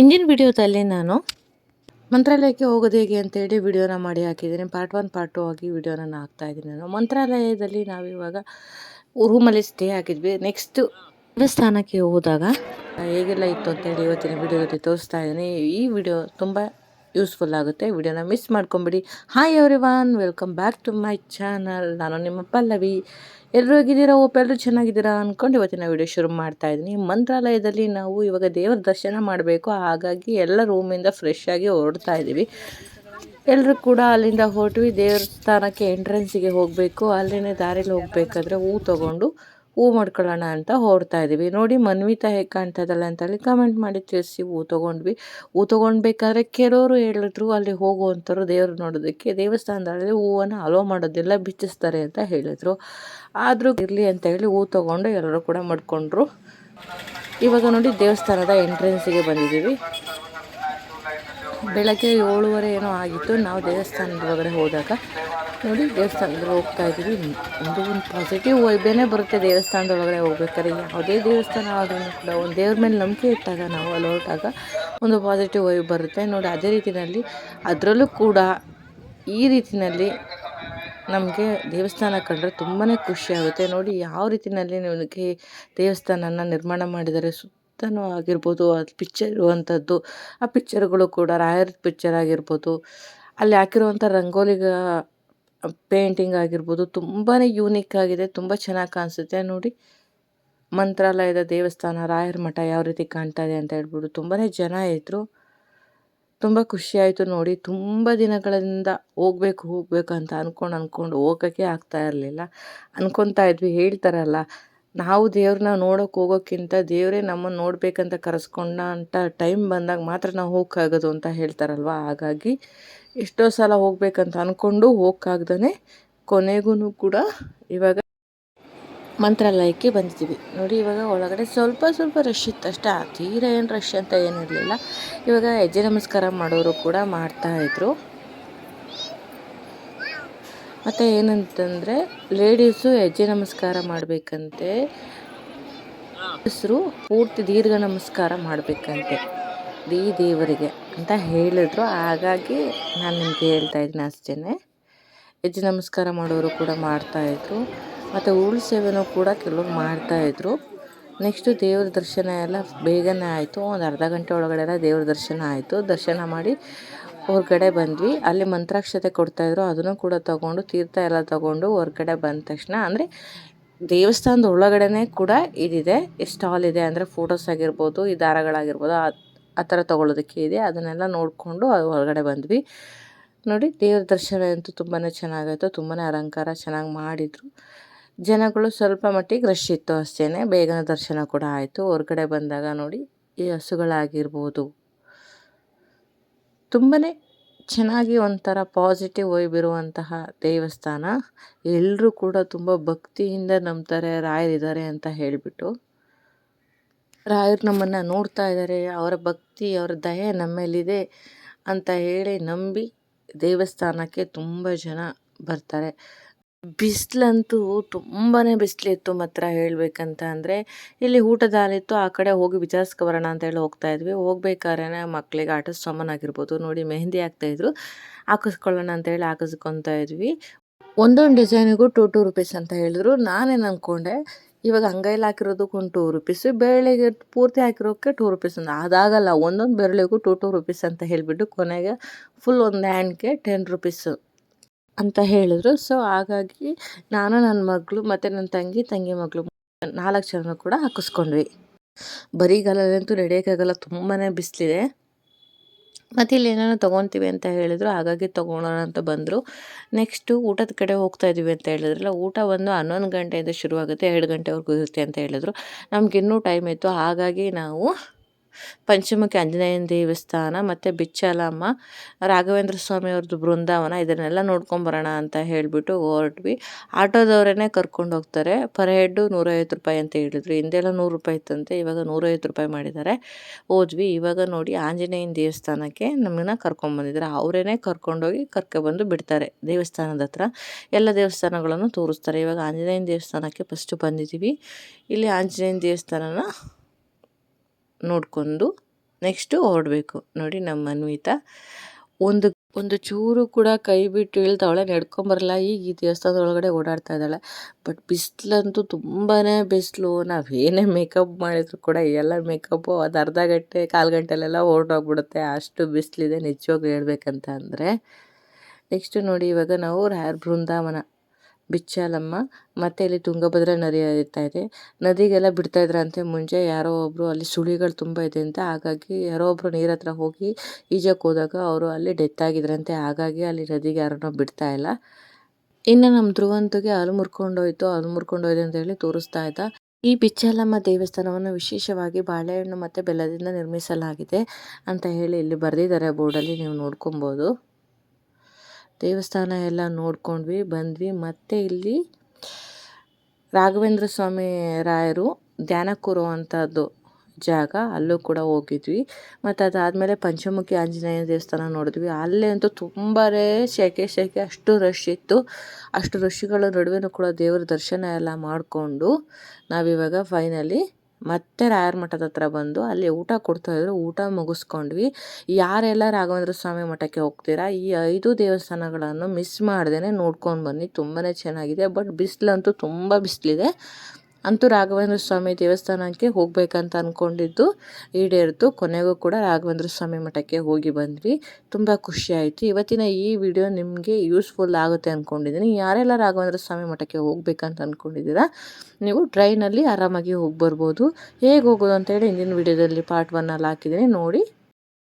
ಇಂದಿನ ವಿಡಿಯೋದಲ್ಲಿ ನಾನು ಮಂತ್ರಾಲಯಕ್ಕೆ ಹೋಗೋದು ಹೇಗೆ ಅಂತೇಳಿ ವಿಡಿಯೋನ ಮಾಡಿ ಹಾಕಿದ್ದೀನಿ. ಪಾರ್ಟ್ ಒನ್, ಪಾರ್ಟ್ ಟು ಆಗಿ ವಿಡಿಯೋನ ಹಾಕ್ತಾ ಇದ್ದೀನಿ ನಾನು. ಮಂತ್ರಾಲಯದಲ್ಲಿ ನಾವಿವಾಗ ರೂಮಲ್ಲಿ ಸ್ಟೇ ಆಗಿದ್ವಿ. ನೆಕ್ಸ್ಟ್ ದೇವಸ್ಥಾನಕ್ಕೆ ಹೋದಾಗ ಹೇಗೆಲ್ಲ ಇತ್ತು ಅಂತೇಳಿ ಇವತ್ತಿನ ವಿಡಿಯೋದಲ್ಲಿ ತೋರಿಸ್ತಾ ಇದ್ದೀನಿ. ಈ ವಿಡಿಯೋ ತುಂಬ ಯೂಸ್ಫುಲ್ ಆಗುತ್ತೆ, ವಿಡಿಯೋನ ಮಿಸ್ ಮಾಡ್ಕೊಂಬಿಡಿ. Hi everyone welcome back to my channel ನಾನು ನಿಮ್ಮ ಪಲ್ಲವಿ. ಎಲ್ಲರೂ ಹೇಗಿದ್ದೀರಾ? ಓಪ್ ಎಲ್ಲರೂ ಚೆನ್ನಾಗಿದ್ದೀರಾ ಅಂದ್ಕೊಂಡು ಇವತ್ತಿನ ವಿಡಿಯೋ ಶುರು ಮಾಡ್ತಾ ಇದ್ದೀನಿ. ಮಂತ್ರಾಲಯದಲ್ಲಿ ನಾವು ಇವಾಗ ದೇವರ ದರ್ಶನ ಮಾಡಬೇಕು. ಹಾಗಾಗಿ ಎಲ್ಲ ರೂಮಿಂದ ಫ್ರೆಶ್ ಆಗಿ ಹೊರಡ್ತಾ ಇದ್ದೀವಿ. ಎಲ್ಲರೂ ಕೂಡ ಅಲ್ಲಿಂದ ಹೊರಟ್ವಿ. ದೇವಸ್ಥಾನಕ್ಕೆ ಎಂಟ್ರೆನ್ಸಿಗೆ ಹೋಗಬೇಕು. ಅಲ್ಲಿನೇ ದಾರಿಲಿ ಹೋಗಬೇಕಾದ್ರೆ ಹೂ ತೊಗೊಂಡು ಹೂ ಮಾಡ್ಕೊಳ್ಳೋಣ ಅಂತ ಹೊರಡ್ತಾ ಇದ್ದೀವಿ. ನೋಡಿ ಮನ್ವಿತಾ ಹೇಗೆ ಕಾಣ್ತದಲ್ಲ ಅಂತೇಳಿ ಕಮೆಂಟ್ ಮಾಡಿ ತಿಳಿಸಿ ಹೂ ತೊಗೊಂಡ್ವಿ. ಹೂ ತೊಗೊಳ್ಬೇಕಾದ್ರೆ ಕೆಲವರು ಹೇಳಿದ್ರು, ಅಲ್ಲಿ ಹೋಗುವಂಥವ್ರು ದೇವರು ನೋಡೋದಕ್ಕೆ ದೇವಸ್ಥಾನದಲ್ಲಿ ಹೂವನ್ನು ಅಲೋ ಮಾಡೋದಿಲ್ಲ, ಬಿಚ್ಚಿಸ್ತಾರೆ ಅಂತ ಹೇಳಿದರು. ಆದರೂ ಇರಲಿ ಅಂತ ಹೇಳಿ ಹೂ ತೊಗೊಂಡು ಎಲ್ಲರೂ ಕೂಡ ಮಾಡಿಕೊಂಡ್ರು. ಇವಾಗ ನೋಡಿ ದೇವಸ್ಥಾನದ ಎಂಟ್ರೆನ್ಸಿಗೆ ಬಂದಿದ್ದೀವಿ. ಬೆಳಗ್ಗೆ ಏಳುವರೆ ಏನೋ ಆಗಿತ್ತು. ನಾವು ದೇವಸ್ಥಾನದ ಒಳಗಡೆ ಹೋದಾಗ ನೋಡಿ ದೇವಸ್ಥಾನದ ಹೋಗ್ತಾ ಇದ್ದೀವಿ. ಒಂದು ಒಂದು ಪಾಸಿಟಿವ್ ವೈಬೇನೆ ಬರುತ್ತೆ ದೇವಸ್ಥಾನದ ಒಳಗಡೆ ಹೋಗ್ಬೇಕಾದ್ರೆ. ಯಾವುದೇ ದೇವಸ್ಥಾನ ಆದ್ರೂ ಕೂಡ ಒಂದು ದೇವ್ರ ಮೇಲೆ ನಂಬಿಕೆ ಇಟ್ಟಾಗ ನಾವು ಅಲ್ಲಿ ಹೊರಟಾಗ ಒಂದು ಪಾಸಿಟಿವ್ ವೈಬ್ ಬರುತ್ತೆ. ನೋಡಿ ಅದೇ ರೀತಿಯಲ್ಲಿ ಅದರಲ್ಲೂ ಕೂಡ ಈ ರೀತಿಯಲ್ಲಿ ನಮಗೆ ದೇವಸ್ಥಾನ ಕಂಡ್ರೆ ತುಂಬಾ ಖುಷಿಯಾಗುತ್ತೆ ನೋಡಿ ಯಾವ ರೀತಿಯಲ್ಲಿ ನಿಮಗೆ ದೇವಸ್ಥಾನನ ನಿರ್ಮಾಣ ಮಾಡಿದ್ದಾರೆ. ಸುತ್ತಲೂ ಆಗಿರ್ಬೋದು, ಅದು ಪಿಕ್ಚರ್ ಇರುವಂಥದ್ದು ಆ ಪಿಕ್ಚರ್ಗಳು ಕೂಡ ರಾಯರ ಪಿಕ್ಚರ್ ಆಗಿರ್ಬೋದು, ಅಲ್ಲಿ ಹಾಕಿರುವಂಥ ರಂಗೋಲಿಗ ಪೇಂಟಿಂಗ್ ಆಗಿರ್ಬೋದು ತುಂಬಾ ಯೂನಿಕ್ ಆಗಿದೆ, ತುಂಬ ಚೆನ್ನಾಗಿ ಕಾಣಿಸುತ್ತೆ. ನೋಡಿ, ಮಂತ್ರಾಲಯದ ದೇವಸ್ಥಾನ ರಾಯರ ಮಠ ಯಾವ ರೀತಿ ಕಾಣ್ತಾ ಇದೆ ಅಂತ ಹೇಳ್ಬಿಟ್ಟು ತುಂಬಾ ಜನ ಇದ್ದರು ತುಂಬ ಖುಷಿಯಾಯಿತು ನೋಡಿ, ತುಂಬ ದಿನಗಳಿಂದ ಹೋಗ್ಬೇಕು ಹೋಗ್ಬೇಕು ಅಂತ ಅಂದ್ಕೊಂಡು ಅಂದ್ಕೊಂಡು ಹೋಗೋಕ್ಕೆ ಆಗ್ತಾ ಇರಲಿಲ್ಲ. ಅಂದ್ಕೊತಾ ಇದ್ವಿ, ಹೇಳ್ತಾರಲ್ಲ ನಾವು ದೇವ್ರನ್ನ ನೋಡೋಕೆ ಹೋಗೋಕ್ಕಿಂತ ದೇವರೇ ನಮ್ಮನ್ನು ನೋಡಬೇಕಂತ ಕರೆಸ್ಕೊಂಡ ಅಂತ ಟೈಮ್ ಬಂದಾಗ ಮಾತ್ರ ನಾವು ಹೋಗೋಕ್ಕಾಗೋದು ಅಂತ ಹೇಳ್ತಾರಲ್ವ? ಹಾಗಾಗಿ ಎಷ್ಟೋ ಸಲ ಹೋಗ್ಬೇಕಂತ ಅಂದ್ಕೊಂಡು ಹೋಗೋಕ್ಕಾಗ್ದೇ ಕೊನೆಗೂ ಕೂಡ ಇವಾಗ ಮಂತ್ರಾಲಯಕ್ಕೆ ಬಂದಿದ್ದೀವಿ. ನೋಡಿ, ಇವಾಗ ಒಳಗಡೆ ಸ್ವಲ್ಪ ಸ್ವಲ್ಪ ರಶ್ ಇತ್ತು ಅಷ್ಟೇ. ತೀರ ಏನು ರಶ್ ಅಂತ ಏನಿರಲಿಲ್ಲ. ಇವಾಗ ಹೆಜ್ಜೆ ನಮಸ್ಕಾರ ಮಾಡೋರು ಕೂಡ ಮಾಡ್ತಾಯಿದ್ರು ಮತ್ತು ಏನಂತಂದರೆ ಲೇಡೀಸು ಹೆಜ್ಜೆ ನಮಸ್ಕಾರ ಮಾಡಬೇಕಂತೆ. ಹೆಸರು ಪೂರ್ತಿ ದೀರ್ಘ ನಮಸ್ಕಾರ ಮಾಡಬೇಕಂತೆ. ದೀ ದೇವರಿಗೆ ಅಂತ ಹೇಳಿದ್ರು. ಹಾಗಾಗಿ ನಾನು ನಿಮಗೆ ಹೇಳ್ತಾ ಇದ್ದೀನಿ ಅಷ್ಟೇ ಹೆಜ್ಜೆ ನಮಸ್ಕಾರ ಮಾಡೋರು ಕೂಡ ಮಾಡ್ತಾಯಿದ್ರು ಮತ್ತು ಉರುಳು ಸೇವೆನೂ ಕೂಡ ಕೆಲವರು ಮಾಡ್ತಾಯಿದ್ರು ನೆಕ್ಸ್ಟು ದೇವ್ರ ದರ್ಶನ ಎಲ್ಲ ಬೇಗನೆ ಆಯಿತು. ಒಂದು ಅರ್ಧ ಗಂಟೆ ಒಳಗಡೆ ಎಲ್ಲ ದೇವ್ರ ದರ್ಶನ ಆಯಿತು. ದರ್ಶನ ಮಾಡಿ ಹೊರಗಡೆ ಬಂದ್ವಿ. ಅಲ್ಲಿ ಮಂತ್ರಾಕ್ಷತೆ ಕೊಡ್ತಾಯಿದ್ರು ಅದನ್ನು ಕೂಡ ತಗೊಂಡು, ತೀರ್ಥ ಎಲ್ಲ ತಗೊಂಡು ಹೊರಗಡೆ ಬಂದ ತಕ್ಷಣ, ಅಂದರೆ ದೇವಸ್ಥಾನದ ಒಳಗಡೆನೇ ಕೂಡ ಇದಿದೆ. ಸ್ಟಾಲ್ ಇದೆ ಅಂದರೆ ಫೋಟೋಸ್ ಆಗಿರ್ಬೋದು, ಈ ದಾರಗಳಾಗಿರ್ಬೋದು, ಆ ಥರ ತೊಗೊಳೋದಕ್ಕೆ ಇದೆ. ಅದನ್ನೆಲ್ಲ ನೋಡಿಕೊಂಡು ಹೊರಗಡೆ ಬಂದ್ವಿ. ನೋಡಿ, ದೇವ್ರ ದರ್ಶನ ಅಂತೂ ತುಂಬಾ ಚೆನ್ನಾಗಾಯಿತು. ತುಂಬಾ ಅಲಂಕಾರ ಚೆನ್ನಾಗಿ ಮಾಡಿದರು. ಜನಗಳು ಸ್ವಲ್ಪ ಮಟ್ಟಿಗೆ ರಶ್ ಇತ್ತು ಅಷ್ಟೇ ಬೇಗನೆ ದರ್ಶನ ಕೂಡ ಆಯಿತು. ಹೊರಗಡೆ ಬಂದಾಗ ನೋಡಿ, ಈ ಹಸುಗಳಾಗಿರ್ಬೋದು ತುಂಬಾ ಚೆನ್ನಾಗಿ ಒಂಥರ ಪಾಸಿಟಿವ್ ವೈಬ್ ಇರುವಂತಹ ದೇವಸ್ಥಾನ. ಎಲ್ಲರೂ ಕೂಡ ತುಂಬ ಭಕ್ತಿಯಿಂದ ನಂಬ್ತಾರೆ, ರಾಯರಿದ್ದಾರೆ ಅಂತ ಹೇಳಿಬಿಟ್ಟು. ರಾಯರು ನಮ್ಮನ್ನು ನೋಡ್ತಾ ಇದ್ದಾರೆ, ಅವರ ಭಕ್ತಿ, ಅವರ ದಯೆ ನಮ್ಮ ಮೇಲಿದೆ ಅಂತ ಹೇಳಿ ನಂಬಿ ದೇವಸ್ಥಾನಕ್ಕೆ ತುಂಬ ಜನ ಬರ್ತಾರೆ. ಬಿಸಿಲಂತೂ ತುಂಬಾ ಬಿಸಿಲಿತ್ತು ಮಾತ್ರ ಹೇಳಬೇಕಂತ ಅಂದರೆ, ಇಲ್ಲಿ ಊಟದ ಹಾಲಿತ್ತು, ಆ ಕಡೆ ಹೋಗಿ ವಿಚಾರಿಸ್ಕೊಬರೋಣ ಅಂತ ಹೇಳಿ ಹೋಗ್ತಾ ಇದ್ವಿ. ಹೋಗ್ಬೇಕಾದ್ರೆ ಮಕ್ಕಳಿಗೆ ಆಟದ ಸಾಮಾನು ಆಗಿರ್ಬೋದು, ನೋಡಿ ಮೆಹಂದಿ ಹಾಕ್ತಾಯಿದ್ರು ಹಾಕಿಸ್ಕೊಳ್ಳೋಣ ಅಂತ ಹೇಳಿ ಹಾಕಿಸ್ಕೊತಾ ಇದ್ವಿ. ಒಂದೊಂದು ಡಿಸೈನಿಗೂ ಟೂ ಟು ರುಪೀಸ್ ಅಂತ ಹೇಳಿದ್ರು. ನಾನೇನು ಅಂದ್ಕೊಂಡೆ ಇವಾಗ ಅಂಗೈಲಿ ಹಾಕಿರೋದಕ್ಕೆ ಒಂದು ಟೂ ರುಪೀಸು, ಬೆರಳಿಗೆ ಪೂರ್ತಿ ಹಾಕಿರೋಕ್ಕೆ ಟೂ ರುಪೀಸ್ ಅಂತ ಅದಾಗಲ್ಲ, ಒಂದೊಂದು ಬೆರಳಿಗೂ ಟೂ ಟೂ ರುಪೀಸ್ ಅಂತ ಹೇಳಿಬಿಟ್ಟು ಕೊನೆಗೆ ಫುಲ್ ಒಂದು ಹ್ಯಾಂಡ್ಗೆ ಟೆನ್ ರುಪೀಸು. ಅಂತ ಹೇಳಿದ್ರು. ಸೊ ಹಾಗಾಗಿ ನಾನು ನನ್ನ ಮಗಳು ಮತ್ತು ನನ್ನ ತಂಗಿ ತಂಗಿ ಮಗಳು ನಾಲ್ಕು ಜನ ಕೂಡ ಹಾಕಿಸ್ಕೊಂಡ್ವಿ. ಬರಿಗಾಲಲ್ಲಂತೂ ನಡೆಯೋಕ್ಕಾಗಲ್ಲ ತುಂಬಾ ಬಿಸಿಲಿದೆ. ಮತ್ತು ಇಲ್ಲಿ ಏನೇನೋ ತೊಗೊತೀವಿ ಅಂತ ಹೇಳಿದ್ರು. ಹಾಗಾಗಿ ತೊಗೊಳೋಣ ಅಂತ ಬಂದರು. ನೆಕ್ಸ್ಟು ಊಟದ ಕಡೆ ಹೋಗ್ತಾ ಇದ್ದೀವಿ ಅಂತ ಹೇಳಿದ್ರಲ್ಲ, ಊಟ ಒಂದು ಹನ್ನೊಂದು ಗಂಟೆಯಿಂದ ಶುರುವಾಗುತ್ತೆ, ಎರಡು ಗಂಟೆವರೆಗೂ ಇರುತ್ತೆ ಅಂತ ಹೇಳಿದ್ರು. ನಮ್ಗೆ ಇನ್ನೂ ಟೈಮ್ ಇತ್ತು. ಹಾಗಾಗಿ ನಾವು ಪಂಚಮುಖಿ ಆಂಜನೇಯನ ದೇವಸ್ಥಾನ ಮತ್ತು ಬಿಚ್ಚಾಲಮ್ಮ, ರಾಘವೇಂದ್ರ ಸ್ವಾಮಿ ಅವ್ರದ್ದು ಬೃಂದಾವನ ಇದನ್ನೆಲ್ಲ ನೋಡ್ಕೊಂಬರೋಣ ಅಂತ ಹೇಳಿಬಿಟ್ಟು ಹೊರಟ್ವಿ. ಆಟೋದವರೇ ಕರ್ಕೊಂಡು ಹೋಗ್ತಾರೆ. ಪರ್ ಹೆಡ್ಡು ನೂರೈವತ್ತು ರೂಪಾಯಿ ಅಂತ ಹೇಳಿದ್ರು. ಹಿಂದೆಲ್ಲ ನೂರು ರೂಪಾಯಿ ಇತ್ತಂತೆ. ಇವಾಗ ನೂರೈವತ್ತು ರೂಪಾಯಿ ಮಾಡಿದ್ದಾರೆ. ಹೋದ್ವಿ. ಇವಾಗ ನೋಡಿ ಆಂಜನೇಯನ ದೇವಸ್ಥಾನಕ್ಕೆ ನಮ್ಮನ್ನ ಕರ್ಕೊಂಬಂದಿದ್ದಾರೆ ಅವರೇ ಕರ್ಕೊಂಡೋಗಿ ಕರ್ಕೊಬಂದು ಬಿಡ್ತಾರೆ ದೇವಸ್ಥಾನದ ಹತ್ರ. ಎಲ್ಲ ದೇವಸ್ಥಾನಗಳನ್ನು ತೋರಿಸ್ತಾರೆ. ಇವಾಗ ಆಂಜನೇಯನ ದೇವಸ್ಥಾನಕ್ಕೆ ಫಸ್ಟು ಬಂದಿದ್ದೀವಿ. ಇಲ್ಲಿ ಆಂಜನೇಯನ ದೇವಸ್ಥಾನನ ನೋಡಿಕೊಂಡು ನೆಕ್ಸ್ಟು ಹೊರಡಬೇಕು ನೋಡಿ ನಮ್ಮ ಅನ್ವಿತ. ಒಂದು ಒಂದು ಚೂರು ಕೂಡ ಕೈ ಬಿಟ್ಟು ಇಳ್ತಾವಳೆ ನಡ್ಕೊಂಬರಲ್ಲ ಈಗ ಈ ದೇವಸ್ಥಾನದೊಳಗಡೆ ಓಡಾಡ್ತಾ ಇದ್ದಾಳೆ. ಬಟ್ ಬಿಸಿಲಂತೂ ತುಂಬಾ ಬಿಸಿಲು. ನಾವೇನೇ ಮೇಕಪ್ ಮಾಡಿದ್ರು ಕೂಡ ಎಲ್ಲ ಮೇಕಪ್ಪು ಅದು ಅರ್ಧ ಗಂಟೆ, ಕಾಲು ಗಂಟೆಲೆಲ್ಲ ಹೊರಟೋಗ್ಬಿಡುತ್ತೆ ಅಷ್ಟು ಬಿಸಿಲಿದೆ. ನಿಜವಾಗ್ಲೂ ಹೇಳ್ಬೇಕಂತ ಅಂದರೆ, ನೆಕ್ಸ್ಟು ನೋಡಿ ಇವಾಗ ನಾವು ರಾಯರ್ ಬೃಂದಾವನ. ಬಿಚ್ಚಾಲಮ್ಮ, ಮತ್ತೆ ಇಲ್ಲಿ ತುಂಗಭದ್ರಾ ನದಿ ಹರಿತಾ ಇದೆ. ನದಿಗೆಲ್ಲ ಬಿಡ್ತಾ ಇದ್ರಂತೆ ಮುಂಚೆ. ಯಾರೋ ಒಬ್ಬರು ಅಲ್ಲಿ ಸುಳಿಗಳು ತುಂಬ ಇದೆ ಅಂತ. ಹಾಗಾಗಿ ಯಾರೋ ಒಬ್ಬರು ನೀರ ಹತ್ರ ಹೋಗಿ ಈಜಕ್ಕೆ ಹೋದಾಗ ಅವರು ಅಲ್ಲಿ ಡೆತ್ ಆಗಿದ್ರಂತೆ. ಹಾಗಾಗಿ ಅಲ್ಲಿ ನದಿಗೆ ಯಾರನ್ನೋ ಬಿಡ್ತಾ ಇಲ್ಲ. ಇನ್ನು ನಮ್ಮ ಧ್ರುವಂತಗೆ ಹಾಲು ಮುರ್ಕೊಂಡೋಯ್ತು. ಹಾಲು ಮುರ್ಕೊಂಡೋಯ್ತು ಅಂತ ಹೇಳಿ ತೋರಿಸ್ತಾ ಇದ್ದ. ಈ ಬಿಚ್ಚಾಲಮ್ಮ ದೇವಸ್ಥಾನವನ್ನು ವಿಶೇಷವಾಗಿ ಬಾಳೆಹಣ್ಣು ಮತ್ತು ಬೆಲ್ಲದಿಂದ ನಿರ್ಮಿಸಲಾಗಿದೆ ಅಂತ ಹೇಳಿ ಇಲ್ಲಿ ಬರೆದಿದ್ದಾರೆ ಬೋರ್ಡಲ್ಲಿ. ನೀವು ನೋಡ್ಕೊಬೋದು. ದೇವಸ್ಥಾನ ಎಲ್ಲ ನೋಡ್ಕೊಂಡ್ವಿ, ಬಂದ್ವಿ. ಮತ್ತೆ ಇಲ್ಲಿ ರಾಘವೇಂದ್ರ ಸ್ವಾಮಿ ರಾಯರು ಧ್ಯಾನ ಕೂರುವಂಥದ್ದು ಜಾಗ, ಅಲ್ಲೂ ಕೂಡ ಹೋಗಿದ್ವಿ. ಮತ್ತು ಅದಾದಮೇಲೆ ಪಂಚಮುಖಿ ಆಂಜನೇಯ ದೇವಸ್ಥಾನ ನೋಡಿದ್ವಿ. ಅಲ್ಲೇ ಅಂತೂ ತುಂಬಾ ಸೆಕೆ ಸೆಕೆ ಅಷ್ಟು ರಶ್ ಇತ್ತು. ಅಷ್ಟು ರಶ್ಗಳ ನಡುವೆನೂ ಕೂಡ ದೇವರ ದರ್ಶನ ಎಲ್ಲ ಮಾಡಿಕೊಂಡು ನಾವಿವಾಗ ಫೈನಲಿ ಮತ್ತೆ ರಾಯರ ಮಠದ ಹತ್ರ ಬಂದು ಅಲ್ಲಿ ಊಟ ಕೊಡ್ತಾ ಇದ್ರು, ಊಟ ಮುಗಿಸ್ಕೊಂಡ್ವಿ. ಯಾರೆಲ್ಲ ರಾಘವೇಂದ್ರ ಸ್ವಾಮಿ ಮಠಕ್ಕೆ ಹೋಗ್ತೀರಾ, ಈ ಐದು ದೇವಸ್ಥಾನಗಳನ್ನು ಮಿಸ್ ಮಾಡ್ದೇ ನೋಡ್ಕೊಂಡು ಬನ್ನಿ. ತುಂಬಾ ಚೆನ್ನಾಗಿದೆ ಬಟ್ ಬಿಸಿಲಂತೂ ತುಂಬ ಬಿಸಿಲಿದೆ. ಅಂತೂ ರಾಘವೇಂದ್ರ ಸ್ವಾಮಿ ದೇವಸ್ಥಾನಕ್ಕೆ ಹೋಗಬೇಕಂತ ಅಂದ್ಕೊಂಡಿದ್ದು ಈಡೇರಿತು ಕೊನೆಗೂ ಕೂಡ ರಾಘವೇಂದ್ರ ಸ್ವಾಮಿ ಮಠಕ್ಕೆ ಹೋಗಿ ಬಂದ್ವಿ. ತುಂಬ ಖುಷಿಯಾಯಿತು ಇವತ್ತಿನ ಈ ವಿಡಿಯೋ ನಿಮಗೆ ಯೂಸ್ಫುಲ್ ಆಗುತ್ತೆ ಅಂದ್ಕೊಂಡಿದ್ದೀನಿ ಯಾರೆಲ್ಲ ರಾಘವೇಂದ್ರ ಸ್ವಾಮಿ ಮಠಕ್ಕೆ ಹೋಗ್ಬೇಕಂತ ಅಂದ್ಕೊಂಡಿದ್ದೀರಾ ನೀವು ಟ್ರೈನಲ್ಲಿ ಆರಾಮಾಗಿ ಹೋಗಿ ಬರ್ಬೋದು ಹೇಗೆ ಹೋಗೋದು ಅಂತೇಳಿ ಹಿಂದಿನ ವಿಡಿಯೋದಲ್ಲಿ ಪಾರ್ಟ್ ಒನ್ನಲ್ಲಿ ಹಾಕಿದ್ದೀನಿ. ನೋಡಿ.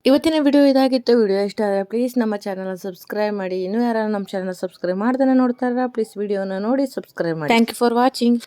ಇವತ್ತಿನ ವಿಡಿಯೋ ಇದಾಗಿತ್ತು. ವಿಡಿಯೋ ಇಷ್ಟ ಆದರೆ ಪ್ಲೀಸ್ ನಮ್ಮ ಚಾನಲ್ ಸಬ್ಸ್ಕ್ರೈಬ್ ಮಾಡಿ. ಇನ್ನೂ ಯಾರು ನಮ್ಮ ಚಾನಲ್ ಸಬ್ಸ್ಕ್ರೈಬ್ ಮಾಡ್ದೇ ನೋಡ್ತಾರ ಪ್ಲೀಸ್ ವಿಡಿಯೋನ ನೋಡಿ ಸಬ್ಸ್ಕ್ರೈಬ್ ಮಾಡಿ. Thank you for watching